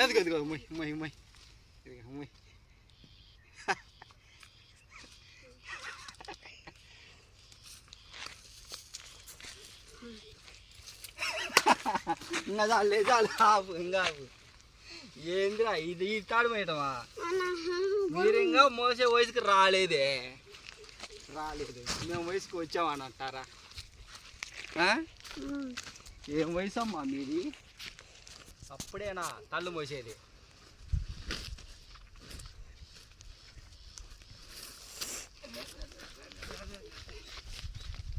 ఎదుగు ఎదుగు మొయ్ మొయ్ మొయ్ ఇదిగో మొయ్ ఇంకా చాలే చాలు ఆపు ఇంకా ఆపు. ఏందిరా ఇది ఈ తాడు మేయటమా మీరు ఇంకా మోసే వయసుకి రాలేదే. రాలేదు. మేము వయసుకి వచ్చామని అంటారా? ఏం వయసు అమ్మా మీది? అప్పుడేనా తల్లు మోసేది.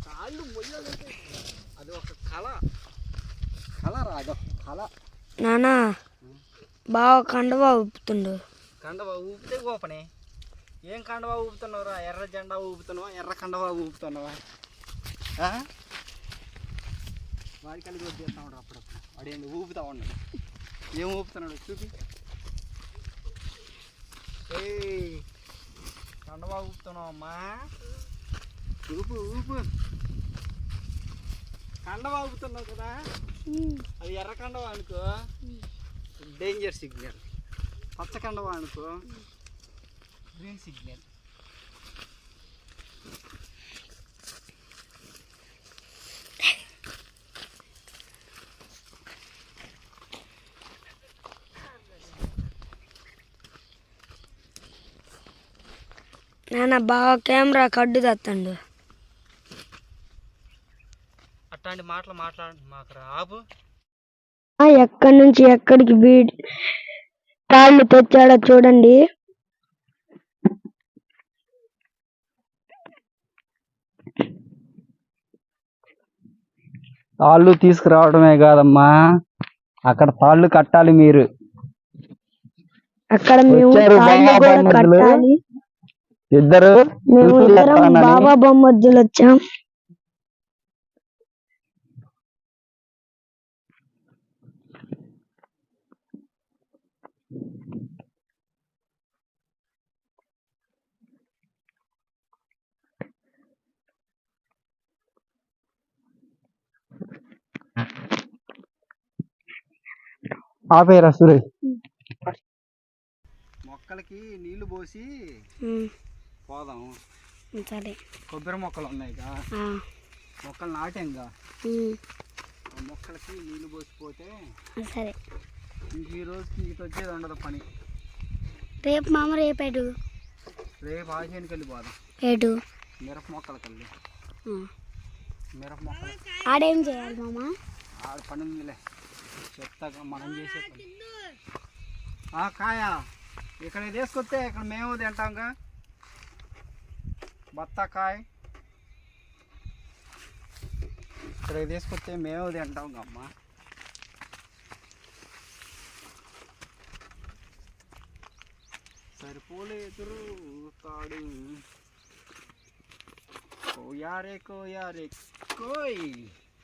కాళ్ళు మొయ్యాలంటే అది ఒక కళ. కళ రాదు కళ. నానా బాగా కండవా ఉప్పుతుండు కండవా ఊపితే గోపనే ఏం కండవా ఊపుతున్నావురా ఎర్ర జెండా ఊపుతున్నావా? ఎర్ర కండవా ఊపుతున్నావా? ఆ? వాడి కలిగి వద్దేస్తా ఉన్నాడు అప్పుడప్పుడు. వాడు ఏంది ఊపుతా ఉన్నాడు ఏం ఊపుతున్నాడు? చూపి. కండవా ఊపుతున్నావు అమ్మా. ఊపు ఊపు. కండవా ఊపుతున్నావు కదా? అది ఎర్ర కండవా అనుకో? డేంజర్ సిగ్నల్ పచ్చ కండవా అనుకో? గ్రీన్ సిగ్నల్ నాన్న బాగా కెమెరా కడ్డు తెత్తండు. అట్లాంటి మాటలు మాట్లాడు మాకు ఆపు ఎక్కడి నుంచి ఎక్కడికి బీ తాళ్ళు తెచ్చాడో చూడండి. తాళ్ళు తీసుకురావడమే కాదమ్మా. అక్కడ తాళ్ళు కట్టాలి మీరు. అక్కడ మేము తాళ్ళు కూడా. కట్టాలి. ఇద్దరు మేము ఇద్దరం బాబా బొమ్మర్దులు వచ్చాం. ఆపేరా సురేష్. మొక్కలకి నీళ్ళు పోసి పోదాం. సరే. కొబ్బరి మొక్కలు ఉన్నాయిగా. మొక్కలు నాటాంగా? మొక్కలకి నీళ్ళు పోసిపోతే సరే. ఇంక ఈ రోజుకి ఇటు వచ్చేది ఉండదు పని. రేపు మామ రేపేటు రేపు ఆశయానికి వెళ్ళి పోదాం. ఏటు మిరప మొక్కలకి వెళ్ళి ఆ. మిరప మొక్కలు. ఆడేం చేయాలి మామ? ఆడ పని ఉందిలే. చెప్తాగా మనం చేసే పని. ఆ, కాయ ఇక్కడ తీసుకొస్తే ఇక్కడ మేము తింటాంగా? బత్తాకాయ ఇక్కడ తీసుకొస్తే మేము తింటాం అమ్మ సరిపోలేదు తాడు కోయారే కోయారే కోయ్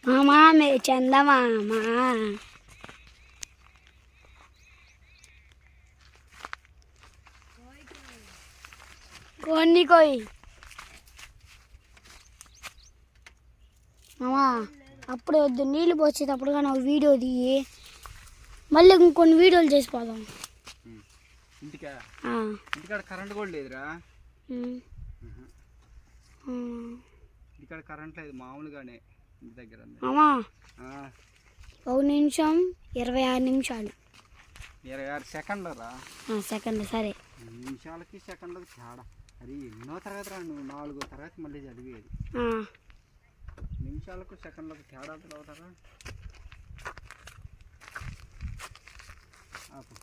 మామ మే చందమామ కొన్ని కోయి మామా అప్పుడు వద్దు నీళ్ళు పోసేటప్పుడు కానీ ఒక వీడియో తీయి. మళ్ళీ ఇంకొన్ని వీడియోలు చేసిపోదాం ఇంటికాడ కరెంట్ కూడా లేదురా. ఇంటికాడ కరెంట్ లేదు మామూలుగానే ఇంటి దగ్గర. మామా ఒక నిమిషం ఇరవై ఆరు నిమిషాలు. ఇరవై ఆరు సెకండ్లు రా సెకండ్ సరే. నిమిషాలకి సెకండ్లకి తేడా. అది ఎన్నో తరగతి రా నువ్వు నాలుగో తరగతి మళ్ళీ చదివేది. నిమిషాలకు సెకండ్లకు తేడా అవుతారా? ఆపు.